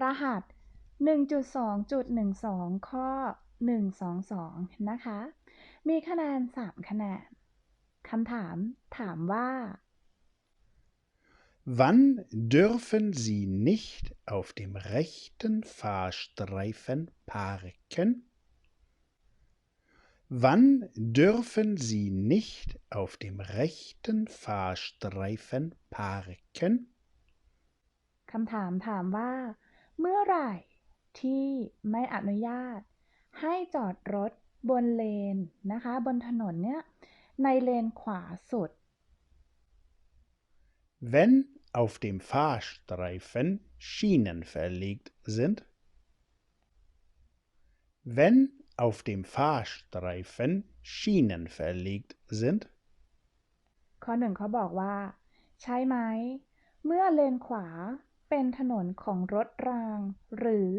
รหัส 1.2.12 ข้อ 122 นะคะ มีคะแนน 3 คะแนนคำถามถามว่า Wann dürfen Sie nicht auf dem rechten Fahrstreifen parken? Wann dürfen Sie nicht auf dem rechten Fahrstreifen parken? คำถามถามว่า เมื่อไหร่ที่ไม่อนุญาต ให้จอดรถบนเลนนะคะ บนถนนเนี้ยในเลนขวาสุด Wenn auf dem Fahrstreifen Schienen verlegt sind. Wenn auf dem Fahrstreifen Schienen verlegt sind. ข้อหนึ่งเขาบอกว่า ใช่ไหม เมื่อเลนขวา เป็นถนนของรถราง หรือ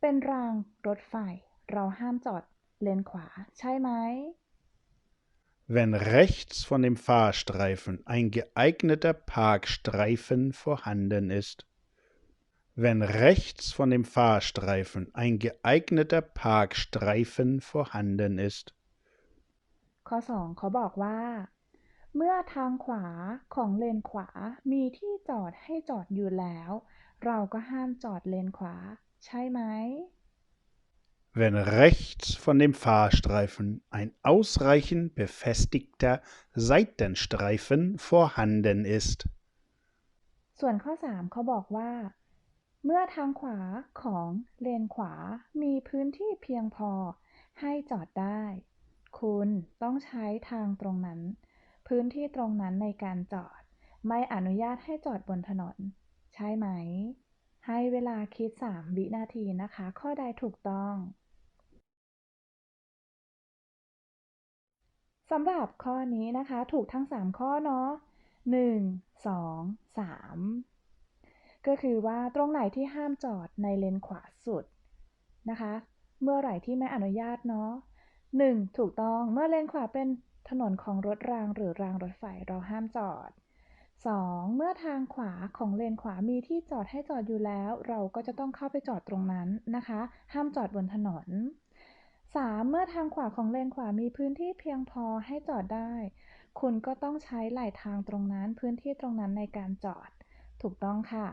เป็นรางรถไฟ เราห้ามจอดเลนขวา ใช่ไหม Wenn rechts von dem Fahrstreifen ein geeigneter Parkstreifen vorhanden ist. Wenn rechts von dem Fahrstreifen ein geeigneter Parkstreifen vorhanden ist. ข้อสองเขาบอกว่า เมื่อทางขวาของเลนขวามีที่จอดให้จอดอยู่แล้ว เราก็ห้ามจอดเลนขวา ใช่ไหม Wenn rechts von dem Fahrstreifen ein ausreichend befestigter Seitenstreifen vorhanden ist. ส่วนข้อ 3 เขาบอกว่า เมื่อทางขวาของเลนขวามีพื้นที่เพียงพอให้จอดได้ คุณต้องใช้ทางตรงนั้น พื้นที่ตรงนั้นในการจอด ไม่อนุญาตให้จอดบนถนน ใช่ไหม ให้เวลาคิด 3 วินาทีนะคะ ข้อใดถูกต้องสำหรับข้อนี้นะคะ ถูกทั้ง 3 ข้อเนาะ1 2 3ก็คือว่าตรงไหนที่ห้ามจอดในเลนขวาสุดนะคะ เมื่อไหร่ที่ไม่อนุญาตเนาะ1ถูกต้องเมื่อเลนขวาเป็น ถนนของรถรางหรือรางรถไฟเราห้ามจอด 2. เมื่อทางขวาของเลนขวามีที่จอดให้จอดอยู่แล้ว เราก็จะต้องเข้าไปจอดตรงนั้นนะคะ ห้ามจอดบนถนน 3. เมื่อทางขวาของเลนขวามีพื้นที่เพียงพอให้จอดได้ คุณก็ต้องใช้ไหล่ทางตรงนั้นพื้นที่ตรงนั้นในการจอด ถูกต้องค่ะ